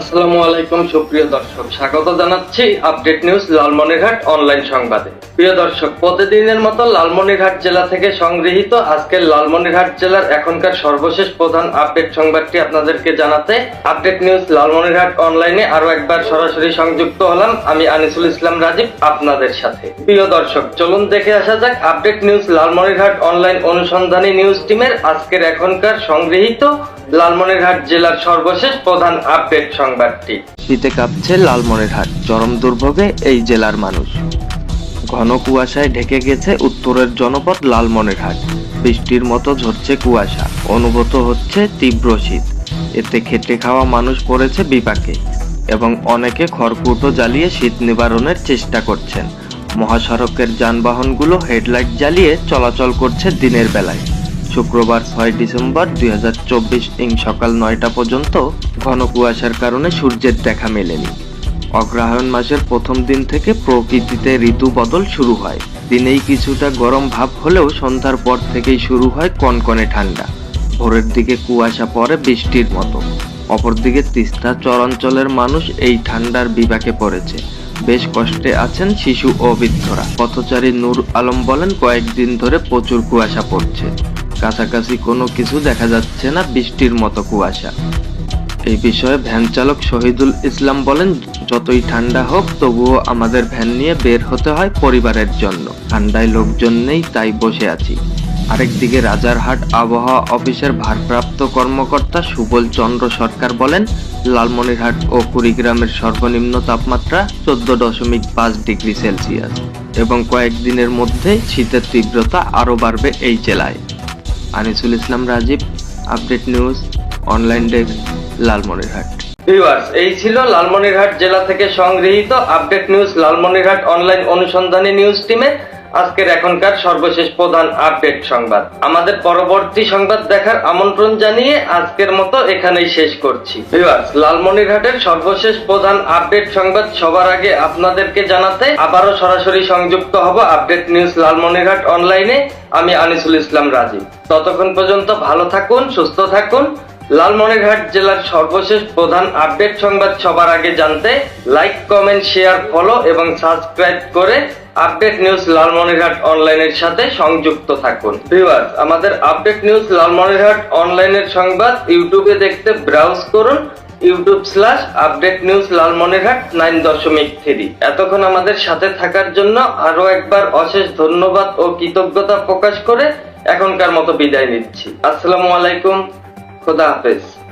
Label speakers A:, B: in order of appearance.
A: আসসালামু আলাইকুম সুপ্রিয় দর্শক। স্বাগত জানাচ্ছি আপডেট নিউজ লালমনিরহাট অনলাইন সংবাদে। প্রিয় দর্শক, প্রতিদিনের মতো লালমনিরহাট জেলা থেকে সংগৃহীত আজকের লালমনিরহাট জেলার এখনকার সর্বশেষ প্রধান আপডেট সংবাদটি আপনাদেরকে জানাতে আপডেট নিউজ লালমনিরহাট অনলাইনে আরও একবার সরাসরি সংযুক্ত হলাম আমি আনিসুল ইসলাম রাজীব আপনাদের সাথে। প্রিয় দর্শক, চলুন দেখে আসা যাক আপডেট নিউজ লালমনিরহাট অনলাইন অনুসন্ধানী নিউজ টিমের আজকের এখনকার সংগৃহীত লালমনিরহাট জেলার সর্বশেষ প্রধান আপডেট সংবাদটি। শীতে কাঁপছে লালমনিরহাট, চরম দুর্ভোগে এই জেলার মানুষ। ঘন কুয়াশায় ঢেকে গেছে উত্তরের জনপদ লালমনিরহাট। বৃষ্টির মতো ঝরছে কুয়াশা, অনুভূত হচ্ছে তীব্র শীত। এতে খেটে খাওয়া মানুষ পড়েছে বিপাকে এবং অনেকে খড়কুটো জ্বালিয়ে শীত নিবারণের চেষ্টা করছেন। মহাসড়কের যানবাহনগুলো হেডলাইট জ্বালিয়ে চলাচল করছে দিনের বেলায়। শুক্রবার ছয় ডিসেম্বর দুই হাজার চব্বিশ ইং সকাল নয়টা পর্যন্ত ঘন কুয়াশার কারণে সূর্যের দেখা মেলেনি। অগ্রহায়ণ মাসের প্রথম দিন থেকে প্রকৃতিতে ঋতু বদল শুরু হয়। দিনেই কিছুটা গরম ভাব হলেও সন্ধ্যার পর থেকেই শুরু হয় কনকনে ঠান্ডা। ভোরের দিকে কুয়াশা পড়ে বৃষ্টির মতো। অপরদিকে তিস্তা চরাঞ্চলের মানুষ এই ঠান্ডার বিপাকে পড়েছে। বেশ কষ্টে আছেন শিশু ও বৃদ্ধরা। পথচারী নূর আলম বলেন, কয়েকদিন ধরে প্রচুর কুয়াশা পড়ছে। কাছাকাছি কোনো কিছু দেখা যাচ্ছে না বৃষ্টির মতো কুয়াশা। এই বিষয়ে ভ্যান চালক শহীদুল ইসলাম বলেন, যতই ঠান্ডা হোক, তবুও আমাদের ভ্যান নিয়ে বের হতে হয় পরিবারের জন্য। ঠান্ডায় লোকজন নেই, তাই বসে আছি। আরেকদিকে রাজারহাট আবহাওয়া অফিসের ভারপ্রাপ্ত কর্মকর্তা সুবল চন্দ্র সরকার বলেন, লালমনিরহাট ও কুড়িগ্রামের সর্বনিম্ন তাপমাত্রা চোদ্দ দশমিক পাঁচ ডিগ্রি সেলসিয়াস এবং কয়েকদিনের মধ্যে শীতের তীব্রতা আরও বাড়বে এই জেলায়। Anisul Islam Rajib, update news, online desk. Lalmonirhat. Viewers এই ছিল লালমনিরহাট জেলা থেকে সংগৃহীত আপডেট নিউজ লালমনিরহাট অনলাইন অনুসন্ধানী নিউজ টিমে। আজকের এখনকার সর্বশেষ প্রধান আপডেট সংবাদ। আমাদের পরবর্তী সংবাদ দেখার আমন্ত্রণ জানিয়ে আজকের মতো এখানেই শেষ করছি। ভিউয়ার্স লালমনিরহাটের সর্বশেষ প্রধান আপডেট সংবাদ সবার আগে আপনাদেরকে জানাতে আবারও সরাসরি সংযুক্ত হব আপডেট নিউজ লালমনিরহাট অনলাইনে। আমি আনিসুল ইসলাম রাজীব ততক্ষণ পর্যন্ত ভালো থাকুন, সুস্থ থাকুন। লালমনিরহাট জেলার সর্বশেষ প্রধান আপডেট সংবাদ সবার আগে জানতে লাইক, কমেন্ট, শেয়ার, ফলো এবং সাবস্ক্রাইব করে আপডেট নিউজ লালমনিরহাট অনলাইনের সাথে সংযুক্ত থাকুন। ভিউয়ার্স, আমাদের আপডেট নিউজ লালমনিরহাট অনলাইনের সংবাদ ইউটিউবে দেখতে ব্রাউজ করুন, YouTube slash update news Lalmonirhat nine দশমিক থ্রি। এতক্ষণ আমাদের সাথে থাকার জন্য আরও একবার অশেষ ধন্যবাদ ও কৃতজ্ঞতা প্রকাশ করে এখনকার মতো বিদায় নিচ্ছি। আসসালামু আলাইকুম। Toda vez.